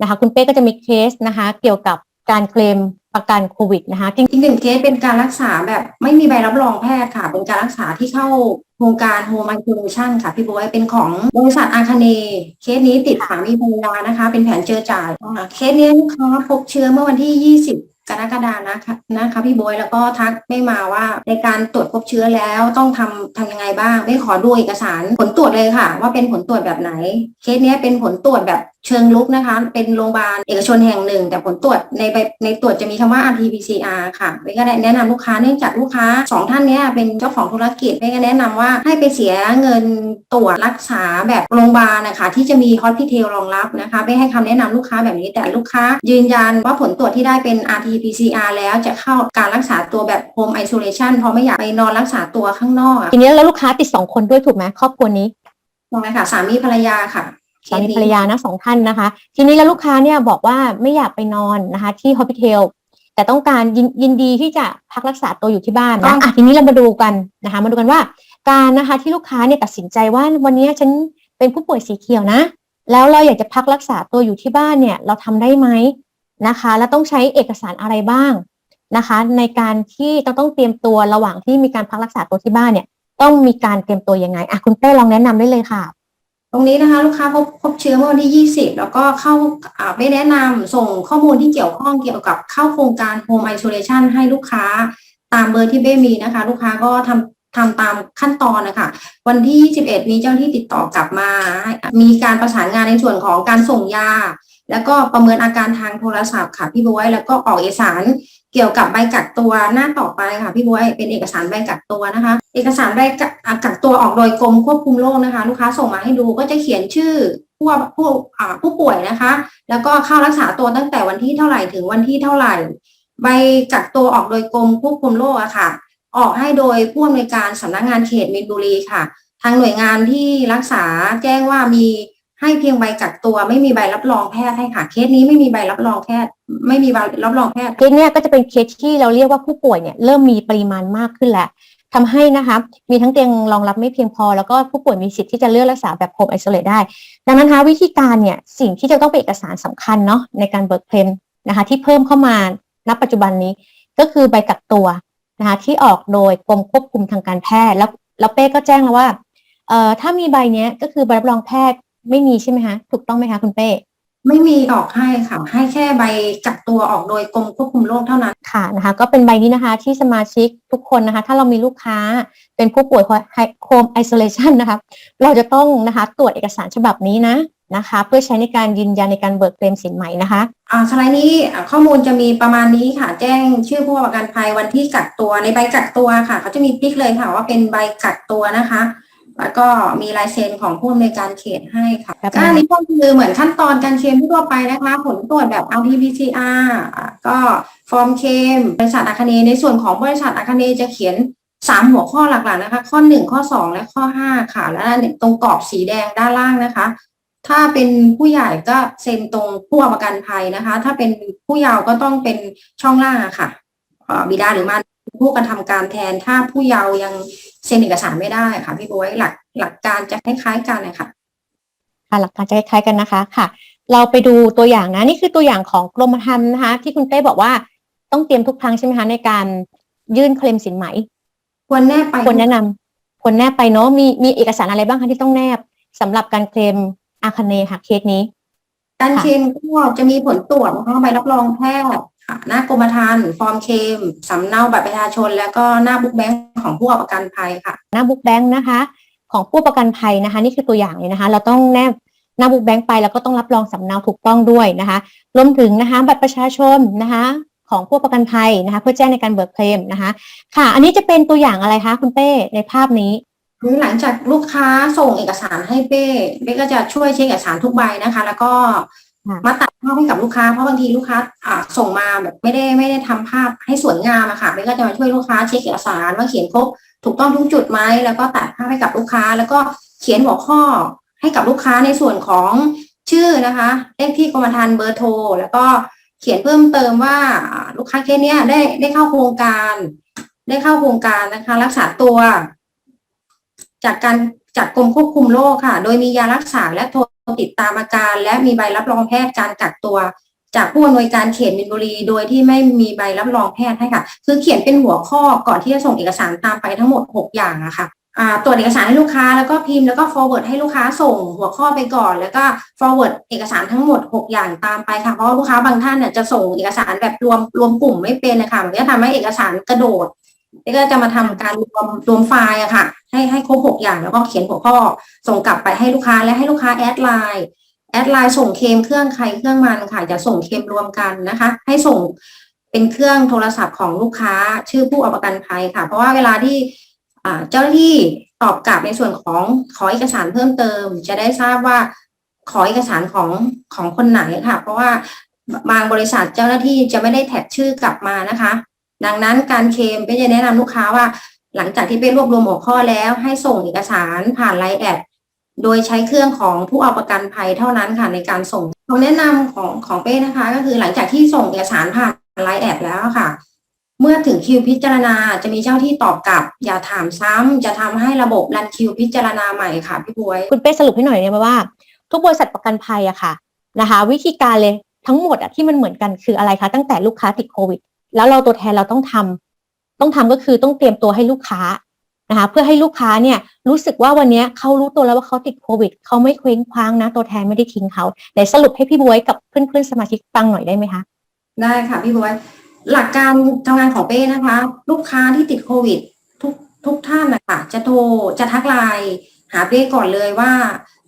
นะคะคุณเป้ก็จะมีเคสนะคะ เกี่ยวกับการเคลมประกันโควิดนะคะจริงอีกหนึ่งเคสเป็นการรักษาแบบไม่มีใบรับรองแพทย์ค่ะ เป็นการรักษาที่เข้าโครงการ Home Isolation ค่ะ พี่บวยเป็นของบริษัทอาคาเนเคสนี้ติดสามีภรรยานะคะ เป็นแผนเจอจ่ายเคสนี้ลูกค้าพบเชื้อเมื่อวันที่ 20กรกฎานะคะนะคะพี่บวยแล้วก็ทักไม่มาว่าในการตรวจพบเชื้อแล้วต้องทำทำยังไงบ้างไม่ขอดูเอกสารผลตรวจเลยค่ะ ว่าเป็นผลตรวจแบบไหน เคสนี้เป็นผลตรวจแบบ เชิงลุกนะคะ เป็นโรงพยาบาลเอกชนแห่งหนึ่ง แต่ผลตรวจในใบในตรวจจะมีคำว่า RT-PCR ค่ะเบก็แนะนำลูกค้าเนื่องจากลูกค้าสองท่านเนี้ยเป็นเจ้าของธุรกิจเบก็แนะนำว่าให้ไปเสียเงินตรวจรักษาแบบโรงพยาบาลนะคะที่จะมีฮอสพิทอลรองรับนะคะไม่ให้คำแนะนำลูกค้าแบบนี้แต่ลูกค้า ยืนยันว่าผลตรวจที่ได้เป็น RT-PCR แล้วจะเข้าการรักษาตัวแบบ Home Isolation เพราะไม่อยากไปนอนรักษาตัวข้างนอกอะๆทีนี้แล้วลูกค้าติดสองคนด้วยถูกไหมครอบครัวนี้นะคะสามีภรรยาค่ะ สามีภรรยานะสองท่านนะคะ ทีนี้แล้วลูกค้าเนี่ยบอกว่าไม่อยากไปนอนนะคะ ที่ฮอ p ิ t เทลแต่ต้องการยินยินดีที่จะพักรักษาตัวอยู่ที่บ้านนะอะทีนี้เรามาดูกันนะคะ มาดูกันว่าการนะคะที่ลูกค้าเนี่ยตัดสินใจว่าวันนี้ฉันเป็นผู้ป่วยสีเขียวนะ แล้วเราอยากจะพักรักษาตัวอยู่ที่บ้านเนี่ย เราทำได้ไหมนะคะ แล้วต้องใช้เอกสารอะไรบ้างนะคะ ในการที่เราต้องเตรียมตัวระหว่างที่มีการพักรักษาตัวที่บ้านเนี่ย ต้องมีการเตรียมตัวยังไงอะคุณเป้ลองแนะนำได้เลยค่ะต รงนี้นะคะลูกค้าพบพบเชื้อเมื่อวันที่ 20 แล้วก็เข้าอ่าไม่แนะนำส่งข้อมูลที่เกี่ยวข้องเกี่ยวกับเข้าโครงการ Home Isolation ให้ลูกค้าตามเบอร์ที่เบ้มีนะคะ ลูกค้าก็ทำทำตามขั้นตอนนะคะ วันที่ 21มีเจ้าหน้าที่ติดต่อกลับมา มีการประสานงานในส่วนของการส่งยา แล้วก็ประเมินอาการทางโทรศัพท์ค่ะพี่บวยแล้วก็ออกเอกสาร เกี่ยวกับใบกักตัวหน้าต่อไปค่ะพี่บวยเป็นเอกสารใบกักตัวนะคะ เอกสารใบกักตัวออกโดยกรมควบคุมโรคนะคะ ลูกค้าส่งมาให้ดูก็จะเขียนชื่อผู้ผู้ผู้ป่วยนะคะ แล้วก็เข้ารักษาตัวตั้งแต่วันที่เท่าไหร่ถึงวันที่เท่าไหร่ ใบกักตัวออกโดยกรมควบคุมโรคอะค่ะ ออกให้โดยผู้อำนวยการสำนักงานเขตมีนบุรีค่ะ ทางหน่วยงานที่รักษาแจ้งว่ามี ให้เพียงใบกักตัวไม่มีใบรับรองแพทย์ให้ค่ะ เคสนี้ไม่มีใบรับรองแพทย์ ไม่มีใบรับรองแพทย์เคสเนี่ยก็จะเป็นเคสที่เราเรียกว่าผู้ป่วยเนี่ยเริ่มมีปริมาณมากขึ้นแล้วทำให้นะคะมีทั้งเตียงรองรับไม่เพียงพอ แล้วก็ผู้ป่วยมีสิทธิ์ที่จะเลือกรักษาแบบโฮมไอโซเลตได้ ดังนั้นคะวิธีการเนี่ยสิ่งที่จะต้องเป็นเอกสารสำคัญเนาะในการเบิกเคลมนะคะที่เพิ่มเข้ามาณปัจจุบันนี้ ก็คือใบกักตัวนะคะที่ออกโดยกรมควบคุมทางการแพทย์ แล้วแล้วเป้ก็แจ้งแล้วว่าเอ่อถ้ามีใบเนี้ยก็คือใบรับรองแพทย์ ไม่มีใช่ไหมคะ ถูกต้องไหมคะคุณเป้ ไม่มีออกให้ค่ะ ให้แค่ใบกักตัวออกโดยกรมควบคุมโรคเท่านั้น ค่ะนะคะก็เป็นใบนี้นะคะที่สมาชิกทุกคนนะคะ ถ้าเรามีลูกค้าเป็นผู้ป่วยโฮมไอโซเลชันนะคะเราจะต้องนะคะตรวจเอกสารฉบับนี้นะนะคะ เพื่อใช้ในการยืนยันในการเบิกเคลมสินใหม่นะคะอ่าสไลด์นี้อ่าข้อมูลจะมีประมาณนี้ค่ะ แจ้งชื่อผู้ประกันภัยวันที่กักตัวในใบกักตัวค่ะ เขาจะมีติ๊กเลยค่ะว่าเป็นใบกักตัวนะคะ แล้วก็มีลายเซ็นของผู้อำนวยการเขตให้ค่ะครับ ก็อันนี้ก็คือเหมือนขั้นตอนการเคลมทั่วไปนะคะ ผลตรวจแบบ RT-PCR อ่าก็ฟอร์มเคลมบริษัทอาคเนย์ในส่วนของบริษัทอาคเนย์จะเขียนสามหัวข้อหลักๆนะคะ ข้อหนึ่งข้อสองและข้อห้าค่ะ แล้วตรงกรอบสีแดงด้านล่างนะคะ ถ้าเป็นผู้ใหญ่ก็เซ็นตรงผู้ประกันภัยนะคะ ถ้าเป็นผู้เยาว์ก็ต้องเป็นช่องล่างอะค่ะเอ่อบิดาหรือมารดา ผู้กระทำการแทนถ้าผู้เยาว์ยังเซ็นเอกสารไม่ได้ค่ะพี่บวยหลักหลักการจะคล้ายๆกันนะคะค่ะหลักการจะคล้ายๆกันนะคะค่ะ เราไปดูตัวอย่างนะนี่คือตัวอย่างของกรมธรรม์นะคะ ที่คุณเต้บอกว่าต้องเตรียมทุกครั้งใช่ไหมคะในการยื่นเคลมสินไหมควรแนบไปควรแนะนำควรแนบไปเนาะมีมีเอกสารอะไรบ้างคะที่ต้องแนบสำหรับการเคลมอาคเนย์ค่ะเคสนี้ การเคลมก็จะมีผลตรวจนะคะใบรับรองแพทย์ ค่ะหน้ากรมธรรม์ฟอร์มเคลมสำเนาบัตรประชาชน แล้วก็หน้าบุ๊กแบงค์ของผู้ประกันภัยค่ะ หน้าบุ๊กแบงค์นะคะ ของผู้ประกันภัยนะคะ นี่คือตัวอย่างเลยนะคะ เราต้องแนบหน้าบุ๊กแบงค์ไปแล้วก็ต้องรับรองสำเนาถูกต้องด้วยนะคะรวมถึงนะคะ บัตรประชาชนนะคะของผู้ประกันภัยนะคะ เพื่อแจ้งในการเบิกเคลมนะคะ ค่ะ อันนี้จะเป็นตัวอย่างอะไรคะคุณเป้ในภาพนี้คือหลังจากลูกค้าส่งเอกสารให้เป้เป้ก็จะช่วยเช็คเอกสารทุกใบนะคะ แล้วก็ค่ะ มาตัดภาพให้กับลูกค้าเพราะบางทีลูกค้าอ่าส่งมาแบบไม่ได้ไม่ได้ทำภาพให้สวยงามอะค่ะเป้ก็จะมาช่วยลูกค้าเช็คเอกสารว่าเขียนครบถูกต้องทุกจุดไหมแล้วก็ตัดภาพให้กับลูกค้า แล้วก็เขียนหัวข้อให้กับลูกค้าในส่วนของชื่อนะคะเลขที่กรมธรรม์เบอร์โทรแล้วก็เขียนเพิ่มเติมว่าลูกค้าเคสเนี้ยได้ได้เข้าโครงการ ได้เข้าโครงการนะคะ รักษาตัว จากการจากกรมควบคุมโรคค่ะ โดยมียารักษาและโท ติดตามอาการ และมีใบรับรองแพทย์การกักตัว จากผู้อำนวยการเขตมินบุรี โดยที่ไม่มีใบรับรองแพทย์ให้ค่ะ คือเขียนเป็นหัวข้อก่อนที่จะส่งเอกสารตามไปทั้งหมด 6 อย่างอะค่ะตรวจเอกสารให้ลูกค้าแล้วก็พิมพ์แล้วก็ forward ให้ลูกค้าส่งหัวข้อไปก่อน แล้วก็ forward เอกสารทั้งหมด 6 อย่างตามไปค่ะเพราะลูกค้าบางท่านเนี่ยจะส่งเอกสารแบบรวมรวมกลุ่มไม่เป็นนะคะมันก็ทำให้เอกสารกระโดด แล้วก็จะมาทำการรวมรวมไฟล์อะค่ะ ให้ให้ครบหกอย่างแล้วก็เขียนหัวข้อส่งกลับไปให้ลูกค้าและให้ลูกค้าแอดไลน์แอดไลน์ส่งเคมเครื่องใครเครื่องมันค่ะจะส่งเคมรวมกันนะคะ ให้ส่งเป็นเครื่องโทรศัพท์ของลูกค้าชื่อผู้เอาประกันภัยค่ะ เพราะว่าเวลาที่เจ้าหน้าที่ตอบกลับในส่วนของขอเอกสารเพิ่มเติม จะได้ทราบว่าขอเอกสารของของคนไหนค่ะ เพราะว่าบางบริษัทเจ้าหน้าที่จะไม่ได้แท็กชื่อกลับมานะคะ ดังนั้นการเคลมเป้จะแนะนำลูกค้าว่า หลังจากที่เป้รวบรวมหัวข้อแล้วให้ส่งเอกสารผ่านไลน์แอดโดยใช้เครื่องของผู้เอาประกันภัยเท่านั้นค่ะในการส่งคำแนะนำของของเป้นะคะ ก็คือหลังจากที่ส่งเอกสารผ่านไลน์แอดแล้วค่ะ เมื่อถึงคิวพิจารณาจะมีเจ้าที่ตอบกลับ อย่าถามซ้ำจะทำให้ระบบรันคิวพิจารณาใหม่ค่ะพี่บวยคุณเป้สรุปให้หน่อยเนี่ยว่า ทุกบริษัทประกันภัยอะค่ะนะคะ วิธีการเลยทั้งหมดอะที่มันเหมือนกันคืออะไรคะตั้งแต่ลูกค้าติดโควิด แล้วเราตัวแทนเราต้องทำต้องทำก็คือต้องเตรียมตัวให้ลูกค้านะคะเพื่อให้ลูกค้าเนี่ยรู้สึกว่าวันนี้เขารู้ตัวแล้วว่าเขาติดโควิดเขาไม่เคว้งคว้างนะ ตัวแทนไม่ได้ทิ้งเขาไหนสรุปให้พี่บวยกับเพื่อนๆสมาชิกฟังหน่อยได้ไหมคะได้ค่ะพี่บวยหลักการทำงานของเป้นะคะ ลูกค้าที่ติดโควิด ทุกทุกท่านนะคะจะโทรจะทักไลน์หาเป้ก่อนเลยว่า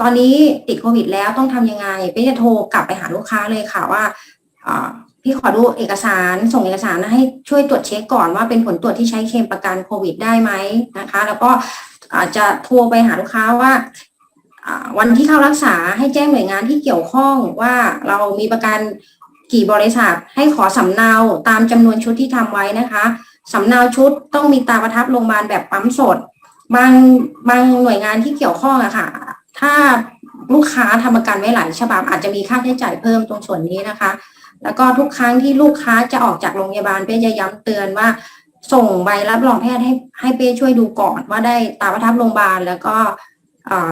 ตอนนี้ติดโควิดแล้วต้องทำยังไงเป้จะโทรกลับไปหาลูกค้าเลยค่ะว่า พี่ขอดูเอกสารส่งเอกสารให้ช่วยตรวจเช็คก่อนว่าเป็นผลตรวจที่ใช้เคมประกันโควิดได้ไหมนะคะ แล้วก็อาจจะโทรไปหาลูกค้าว่าวันที่เข้ารักษาให้แจ้งหน่วยงานที่เกี่ยวข้องว่าเรามีประกันกี่บริษัทให้ขอสำเนาตามจำนวนชุดที่ทำไว้นะคะสำเนาชุดต้องมีตาประทับโรงพยาบาลแบบปั๊มสด บางบางหน่วยงานที่เกี่ยวข้องอะค่ะ ถ้าลูกค้าทำประกันไว้หลายฉบับอาจจะมีค่าใช้จ่ายเพิ่มตรงส่วนนี้นะคะ แล้วก็ทุกครั้งที่ลูกค้าจะออกจากโรงพยาบาลเป้จะย้ำเตือนว่า ส่งใบรับรองแพทย์ให้ให้เป้ช่วยดูก่อนว่าได้ตาประทับโรงพยาบาล แล้วก็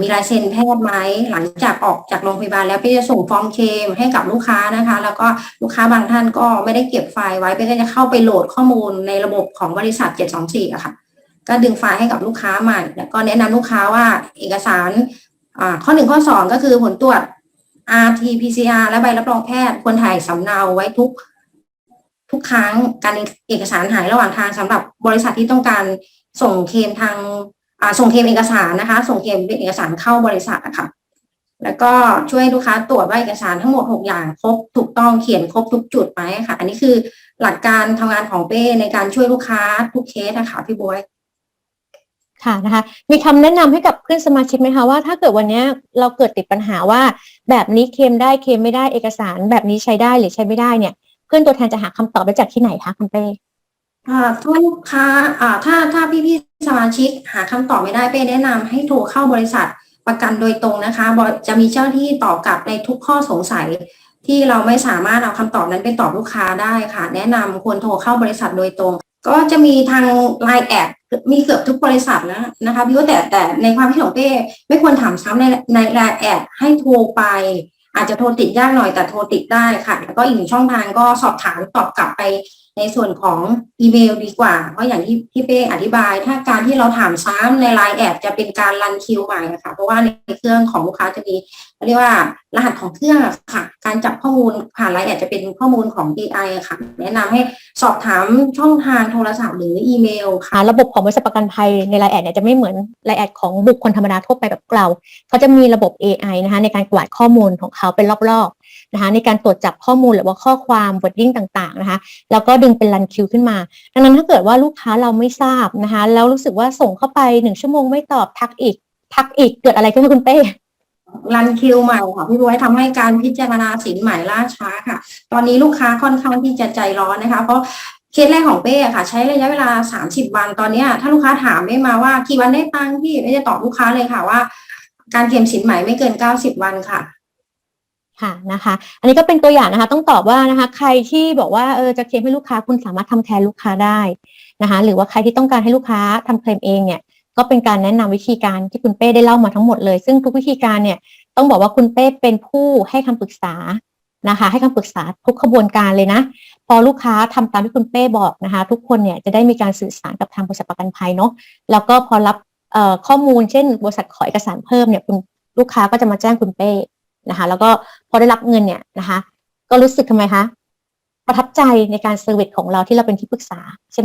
มีลายเซ็นแพทย์ไหมหลังจากออกจากโรงพยาบาล แล้วเป้จะส่งฟอร์มเคมให้กับลูกค้านะคะ แล้วก็ลูกค้าบางท่านก็ไม่ได้เก็บไฟล์ไว้เป้ก็จะเข้าไปโหลดข้อมูลในระบบของบริษัท 724อะค่ะ ก็ดึงไฟล์ให้กับลูกค้าใหม่แล้วก็แนะนำลูกค้าว่าเอกสารข้อหนึ่งข้อสองก็คือผลตรวจ RT PCR และใบรับรองแพทย์ควรถ่ายสำเนาไว้ทุก ทุกครั้งการเอกสารหายระหว่างทางสำหรับบริษัทที่ต้องการส่งเคลมทางส่งเคลมเอกสารนะคะ ส่งเคลมเป็นเอกสารเข้าบริษัทนะคะแล้วก็ช่วยลูกค้าตรวจว่าเอกสารทั้งหมดหกอย่างครบถูกต้องเขียนครบทุกจุดไหมค่ะ อันนี้คือหลักการทำงานของเป้ในการช่วยลูกค้าทุกเคสนะคะพี่บวย ค่ะนะคะมีคำแนะนำให้กับเพื่อนสมาชิกไหมคะว่าถ้าเกิดวันนี้เราเกิดติดปัญหาว่า แบบนี้เคมได้เคมไม่ได้เอกสาร แบบนี้ใช้ได้หรือใช้ไม่ได้เนี่ย เพื่อนตัวแทนจะหาคำตอบได้จากที่ไหนคะคุณเป้อ่าถ้าลูกค้าอ่าถ้าถ้าพี่พี่ๆสมาชิกหาคำตอบไม่ได้เป้แนะนำให้โทรเข้าบริษัทประกันโดยตรงนะคะจะมีเจ้าหน้าที่ตอบกลับในทุกข้อสงสัย ที่เราไม่สามารถเอาคำตอบนั้นไปตอบลูกค้าได้ค่ะ แนะนำควรโทรเข้าบริษัทโดยตรง ก็จะมีทางไลน์แอด มีเกือบทุกบริษัทแล้วนะคะพี่ว่าแต่แต่ในความคิดของเป้ไม่ควรถามซ้ำในในไลน์แอดให้โทรไป อาจจะโทรติดยากหน่อยแต่โทรติดได้ค่ะ แล้วก็อีกหนึ่งช่องทางก็สอบถามตอบกลับไป ในส่วนของอีเมลดีกว่า เพราะอย่างที่พี่เป้อธิบาย ถ้าการที่เราถามซ้ำในไลน์แอดจะเป็นการรันคิวใหม่อะค่ะเพราะว่าในเครื่องของลูกค้าจะมีเรียกว่ารหัสของเครื่องค่ะ การจับข้อมูลผ่านไลน์แอดจะเป็นข้อมูลของ AI อค่ะ แนะนำให้สอบถามช่องทางโทรศัพท์หรืออีเมลค่ะ ระบบของบริษัทประกันภัยในไลน์แอดเนี่ยจะไม่เหมือนไลน์แอดของบุคคลธรรมดาทั่วไปแบบเราเขาจะมีระบบ AI นะคะในการกวาดข้อมูลของเขาเป็นรอบ นะคะในการตรวจจับข้อมูลหรือว่าข้อความ wording ต่างๆนะคะแล้วก็ดึงเป็นรันคิวขึ้นมา ดังนั้นถ้าเกิดว่าลูกค้าเราไม่ทราบนะคะแล้วรู้สึกว่าส่งเข้าไปหนึ่งชั่วโมงไม่ตอบทักอีก ทักอีกเกิดอะไรขึ้นคุณเป้รันคิวใหม่ค่ะพี่บวยทำให้การพิจารณาสินใหม่ล่าช้าค่ะ ตอนนี้ลูกค้าค่อนข้างที่จะใจร้อนนะคะ เพราะเคสแรกของเป้ค่ะ ใช้ระยะเวลา 30 วันตอนนี้ถ้าลูกค้าถามไม่มาว่ากี่วันได้ตังค์พี่ไม่จะตอบลูกค้าเลยค่ะว่า การเก็บสินใหม่ไม่เกิน 90 วันค่ะ ค่ะนะคะ อันนี้ก็เป็นตัวอย่างนะคะ ต้องตอบว่านะคะ ใครที่บอกว่าเออจะเคลมให้ลูกค้าคุณสามารถทำแทนลูกค้าได้นะคะ หรือว่าใครที่ต้องการให้ลูกค้าทำเคลมเองเนี่ย ก็เป็นการแนะนำวิธีการที่คุณเป้ได้เล่ามาทั้งหมดเลย ซึ่งทุกวิธีการเนี่ยต้องบอกว่าคุณเป้เป็นผู้ให้คำปรึกษานะคะ ให้คำปรึกษาทุกขบวนการเลยนะ พอลูกค้าทำตามที่คุณเป้บอกนะคะ ทุกคนเนี่ยจะได้มีการสื่อสารกับทางบริษัทประกันภัยเนาะแล้วก็พอรับข้อมูลเช่น บริษัทขอเอกสารเพิ่มเนี่ยคุณลูกค้าก็จะมาแจ้งคุณเป้ นะคะ แล้วก็พอได้รับเงินเนี่ยนะคะ ก็รู้สึกทำไมคะประทับใจในการเซอร์วิสของเราที่เราเป็นที่ปรึกษาใช่ไหม